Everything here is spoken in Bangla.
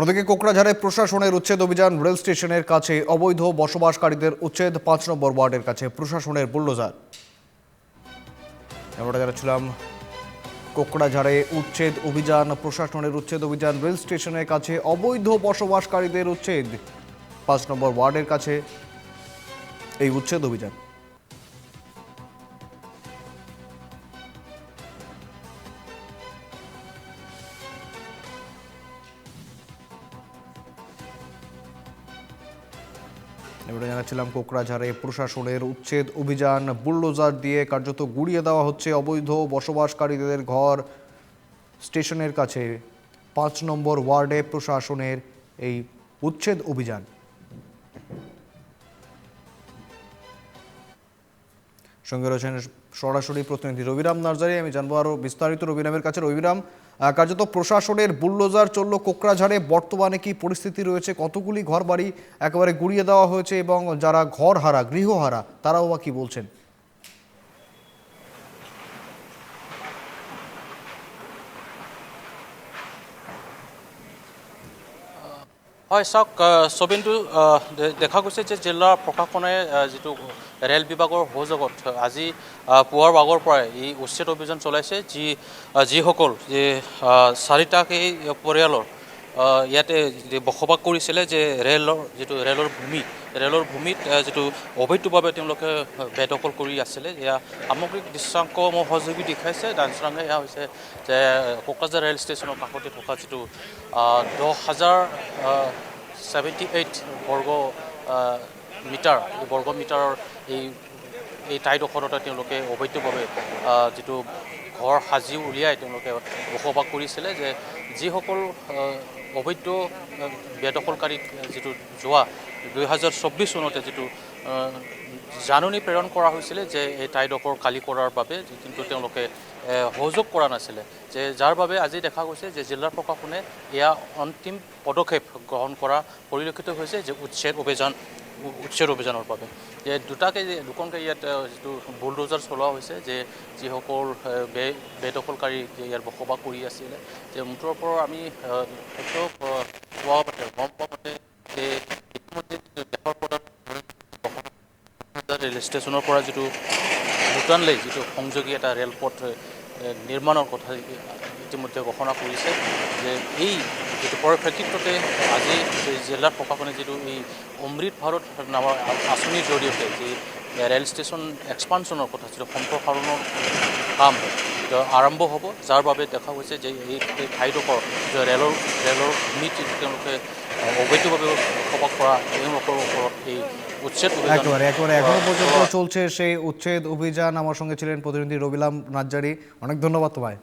অন্যদিকে কোকরাঝাড়ে প্রশাসনের উচ্ছেদ অভিযান রেল স্টেশনের কাছে অবৈধ বসবাসকারীদের উচ্ছেদ পাঁচ নম্বর ওয়ার্ডের কাছে প্রশাসনের বুল্ডোজার। আমরা জানাচ্ছিলাম, কোকড়াঝাড়ে উচ্ছেদ অভিযান, প্রশাসনের উচ্ছেদ অভিযান রেল স্টেশনের কাছে অবৈধ বসবাসকারীদের উচ্ছেদ পাঁচ নম্বর ওয়ার্ডের কাছে এই উচ্ছেদ অভিযান। এবারে জানাচ্ছিলাম, কোকরাঝাড়ে প্রশাসনের উচ্ছেদ অভিযান বুলডোজার দিয়ে কার্যত গুড়িয়ে দেওয়া হচ্ছে। অবৈধ বসবাসকারীদের ঘর স্টেশনের কাছে। পাঁচ নম্বর ওয়ার্ডে প্রশাসনের এই উচ্ছেদ অভিযান। সঙ্গে রয়েছেন সরাসরি প্রতিনিধি রবিরাম নার্জারি, আমি জানব আরও বিস্তারিত রবিরামের কাছে। রবিরাম কার্যত প্রশাসনের বুল্ডোজার চলল কোকরাঝাড়ে বর্তমানে কি পরিস্থিতি রয়েছে, কতগুলি ঘর বাড়ি একেবারে গুড়িয়ে দেওয়া হয়েছে এবং যারা ঘর হারা গৃহহারা, তারাও বা কি বলছেন? হয়, চাওক ছবিটো দেখা গৈছে যে জিলাৰ প্ৰশাসনে যিটো ৰেল বিভাগৰ সহযোগত আজি পুৱাৰ ভাগৰ পৰাই এই উচ্ছেদ অভিযান চলাইছে, যি যিসকল চাৰিটাকেই পৰিয়ালৰ ইয়াতে বসবাস কৰিছিলে যে ৰেলৰ, যিটো ৰেলৰ ভূমি, ৰেলৰ ভূমিত যিটো অবৈধভাৱে তেওঁলোকে বেদখল কৰি আছিলে, এয়া সামগ্ৰিক দৃশ্যাংক মোৰ সহযোগী দেখাইছে। ডান্সৰাঙে এয়া হৈছে যে কোকৰাঝাৰ ৰেল ষ্টেচনৰ কাষতে থকা যিটো দহ হাজাৰ ছেভেণ্টি এইট বৰ্গ মিটাৰ বৰ্গ মিটাৰৰ এই এই ঠাইডোখৰতে তেওঁলোকে অবৈধভাৱে যিটো ঘৰ সাজি উলিয়াই তেওঁলোকে বসবাস কৰিছিলে যে যিসকল অবৈধ আহ, বেদখলকাৰীক যিটো যোৱা দুই হাজাৰ চৌব্বিছ চনতে যিটো জাননী প্ৰেৰণ কৰা হৈছিলে যে এই ঠাইডোখৰ খালী কৰাৰ বাবে কিন্তু তেওঁলোকে সহযোগ কৰা নাছিলে যে যাৰ বাবে আজি দেখা গৈছে যে জিলা প্ৰশাসনে এয়া অন্তিম পদক্ষেপ গ্ৰহণ কৰা পৰিলক্ষিত হৈছে যে উচ্ছেদ অভিযান উচ্ছেদ অভিযানৰ বাবে। যে দুটাকে দুখনকৈ ইয়াত যিটো বুলডোজাৰ চলোৱা হৈছে, যে যিসকল বে বেদখলকাৰী যে ইয়াত বসবাস কৰি আছিলে, যে মুঠৰ পৰা আমি তথ্য পোৱা মতে গম পোৱা মতে যে ইতিমধ্যে দেশৰ প্ৰধান ৰেল ষ্টেচনৰ পৰা যিটো ভূটানলৈ যিটো সংযোগী এটা ৰেলপথ নিৰ্মাণৰ কথা ইতিমধ্যে ঘোষণা কৰিছে, যে এই যিটো পৰিপ্ৰেক্ষিততে আজি যে জিলা প্ৰশাসনে যিটো এই অমৃত ভাৰত নামৰ আঁচনিৰ জৰিয়তে যি ৰেল ষ্টেচন এক্সপানশ্যনৰ কথা যিটো সম্প্ৰসাৰণৰ কাম আৰম্ভ হ'ব যাৰ বাবে দেখা গৈছে যে এই ঠাইডোখৰ ৰেলৰ ৰেলৰ ভূমিত তেওঁলোকে অবৈধভাৱে বসবাস কৰা তেওঁলোকৰ ওপৰত এই উচ্ছেদ একেবারে একেবারে এখনও পর্যন্ত চলছে সেই উচ্ছেদ অভিযান। আমার সঙ্গে ছিলেন প্রতিনিধি রবিলাম নাজ্জারি। অনেক ধন্যবাদ তোমায়।